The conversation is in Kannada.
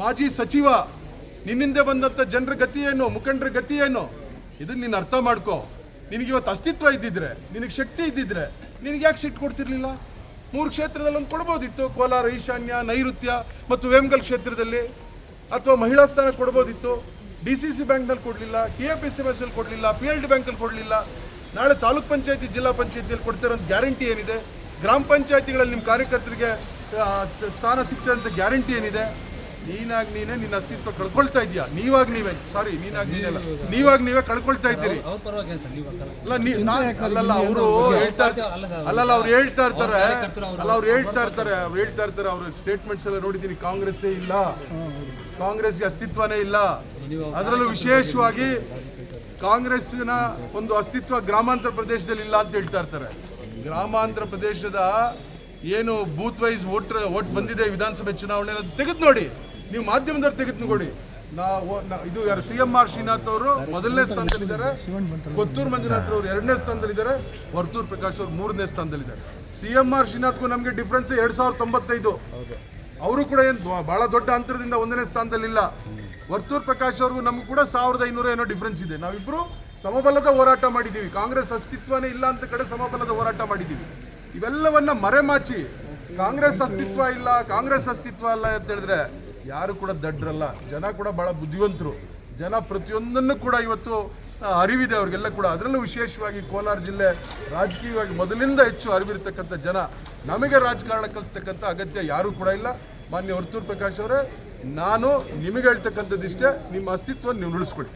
ಮಾಜಿ ಸಚಿವ, ನಿನ್ನಿಂದ ಬಂದಂಥ ಜನರ ಗತಿ ಏನು, ಮುಖಂಡರ ಗತಿ ಇದನ್ನ ನೀನು ಅರ್ಥ ಮಾಡ್ಕೋ. ನಿನಗೆ ಇವತ್ತು ಅಸ್ತಿತ್ವ ಇದ್ದಿದ್ರೆ, ನಿನಗೆ ಶಕ್ತಿ ಇದ್ದಿದ್ರೆ ನಿನಗೆ ಯಾಕೆ ಸಿಟ್ಟು ಕೊಡ್ತಿರ್ಲಿಲ್ಲ? ಮೂರು ಕ್ಷೇತ್ರದಲ್ಲಿ ಒಂದು ಕೊಡ್ಬೋದಿತ್ತು, ಕೋಲಾರ, ಈಶಾನ್ಯ, ನೈಋತ್ಯ ಮತ್ತು ವೇಮಗಲ್ ಕ್ಷೇತ್ರದಲ್ಲಿ. ಅಥವಾ ಮಹಿಳಾ ಸ್ಥಾನ ಕೊಡ್ಬೋದಿತ್ತು ಡಿ ಸಿ ಸಿ ಬ್ಯಾಂಕ್ನಲ್ಲಿ ಕೊಡಲಿಲ್ಲ T F S M S ಅಲ್ಲಿ ಕೊಡಲಿಲ್ಲ, ಪಿ ಎಲ್ ಡಿ ಬ್ಯಾಂಕಲ್ಲಿ ಕೊಡಲಿಲ್ಲ. ನಾಳೆ ತಾಲೂಕ್ ಪಂಚಾಯತಿ, ಜಿಲ್ಲಾ ಪಂಚಾಯತಿಯಲ್ಲಿ ಕೊಡ್ತಿರೋಂಥ ಗ್ಯಾರಂಟಿ ಏನಿದೆ? ಗ್ರಾಮ ಪಂಚಾಯತಿಗಳಲ್ಲಿ ನಿಮ್ಮ ಕಾರ್ಯಕರ್ತರಿಗೆ ಸ್ಥಾನ ಸಿಗ್ತದೆ ಅಂತ ಗ್ಯಾರಂಟಿ ಏನಿದೆ? ನೀನಾಗಿ ನೀನೇ ನಿನ್ನ ಅಸ್ತಿತ್ವ ಕಳ್ಕೊಳ್ತಾ ಇದೀಯಾ ನೀವಾಗ ನೀವೇ. ಸಾರಿ ನೀನಾಗಿ ನೀನೆಲ್ಲ ನೀವಾಗ ನೀವೇ ಕಳ್ಕೊಳ್ತಾ ಇದ್ದೀರಿ. ಅಲ್ಲಲ್ಲ ಅವರು ಹೇಳ್ತಾ ಇರ್ತಾರೆ. ಅಲ್ಲಲ್ಲ ಅವ್ರು ಹೇಳ್ತಾ ಇರ್ತಾರೆ. ಅಲ್ಲ ಅವ್ರು ಹೇಳ್ತಾ ಇರ್ತಾರೆ. ಅವ್ರು ಹೇಳ್ತಾ ಇರ್ತಾರೆ. ಅವ್ರ ಸ್ಟೇಟ್ಮೆಂಟ್ಸ್ ಎಲ್ಲ ನೋಡಿದ್ದೀನಿ. ಕಾಂಗ್ರೆಸ್ಸೇ ಇಲ್ಲ. ಕಾಂಗ್ರೆಸ್ಗೆ ಅಸ್ತಿತ್ವನೇ ಇಲ್ಲ. ಅದರಲ್ಲೂ ವಿಶೇಷವಾಗಿ ಕಾಂಗ್ರೆಸ್ನ ಒಂದು ಅಸ್ತಿತ್ವ ಗ್ರಾಮಾಂತರ ಪ್ರದೇಶದಲ್ಲಿ ಇಲ್ಲ ಅಂತ ಹೇಳ್ತಾ ಇರ್ತಾರೆ. ಗ್ರಾಮಾಂತರ ಪ್ರದೇಶದ ಏನು ಬೂತ್ ವೈಸ್ ವೋಟ್ ವೋಟ್ ಬಂದಿದೆ ವಿಧಾನಸಭೆ ಚುನಾವಣೆ ತೆಗೆದು ನೋಡಿ. ನೀವು ಮಾಧ್ಯಮದವ್ರು ತೆಗೆದು ನಾ- ಇದು ಯಾರು ಸಿ ಎಂ ಆರ್ ಶ್ರೀನಾಥ್ ಅವರು ಮೊದಲನೇ ಸ್ಥಾನದಲ್ಲಿದ್ದಾರೆ. ಕೊತ್ತೂರು ಮಂಜುನಾಥ್ ಅವರು ಎರಡನೇ ಸ್ಥಾನದಲ್ಲಿದ್ದಾರೆ. ವರ್ತೂರ್ ಪ್ರಕಾಶ್ ಅವರು ಮೂರನೇ ಸ್ಥಾನದಲ್ಲಿದ್ದಾರೆ. ಸಿ ಎಂ ಆರ್ ಶ್ರೀನಾಥ್ಗೂ ನಮಗೆ ಡಿಫ್ರೆನ್ಸ್ ಎರಡು ಸಾವಿರದ ತೊಂಬತ್ತೈದು. ಅವರು ಕೂಡ ಏನು ಬಹಳ ದೊಡ್ಡ ಅಂತರದಿಂದ ಒಂದನೇ ಸ್ಥಾನದಲ್ಲಿಲ್ಲ. ವರ್ತೂರ್ ಪ್ರಕಾಶ್ ಅವ್ರಿಗೂ ನಮಗೂ ಕೂಡ ಸಾವಿರದ ಐನೂರ ಏನೋ ಡಿಫ್ರೆನ್ಸ್ ಇದೆ. ನಾವಿಬ್ರು ಸಮಬಲದ ಹೋರಾಟ ಮಾಡಿದ್ದೀವಿ. ಕಾಂಗ್ರೆಸ್ ಅಸ್ತಿತ್ವನೇ ಇಲ್ಲ ಅಂತ ಕಡೆ ಸಮಬಲದ ಹೋರಾಟ ಮಾಡಿದ್ದೀವಿ. ಇವೆಲ್ಲವನ್ನ ಮರೆಮಾಚಿ, ಕಾಂಗ್ರೆಸ್ ಅಸ್ತಿತ್ವ ಇಲ್ಲ, ಕಾಂಗ್ರೆಸ್ ಅಸ್ತಿತ್ವ ಅಲ್ಲ ಅಂತ ಹೇಳಿದ್ರೆ ಯಾರು ಕೂಡ ದಡ್ರಲ್ಲ, ಜನ ಕೂಡ ಬಹಳ ಬುದ್ಧಿವಂತರು. ಜನ ಪ್ರತಿಯೊಂದನ್ನು ಕೂಡ ಇವತ್ತು ಅರಿವಿದೆ ಅವ್ರಿಗೆಲ್ಲ ಕೂಡ. ಅದರಲ್ಲೂ ವಿಶೇಷವಾಗಿ ಕೋಲಾರ ಜಿಲ್ಲೆ ರಾಜಕೀಯವಾಗಿ ಮೊದಲಿಂದ ಹೆಚ್ಚು ಅರಿವಿರ್ತಕ್ಕಂಥ ಜನ. ನಮಗೆ ರಾಜಕಾರಣ ಕಲಿಸ್ತಕ್ಕಂಥ ಅಗತ್ಯ ಯಾರೂ ಕೂಡ ಇಲ್ಲ. ಮಾನ್ಯ ವರ್ತೂರ್ ಪ್ರಕಾಶ್ ಅವರೇ, ನಾನು ನಿಮಗೆ ಹೇಳ್ತಕ್ಕಂಥದ್ದಿಷ್ಟೇ, ನಿಮ್ಮ ಅಸ್ತಿತ್ವ ನೀವು ಉಳಿಸ್ಕೊಳ್ಳಿ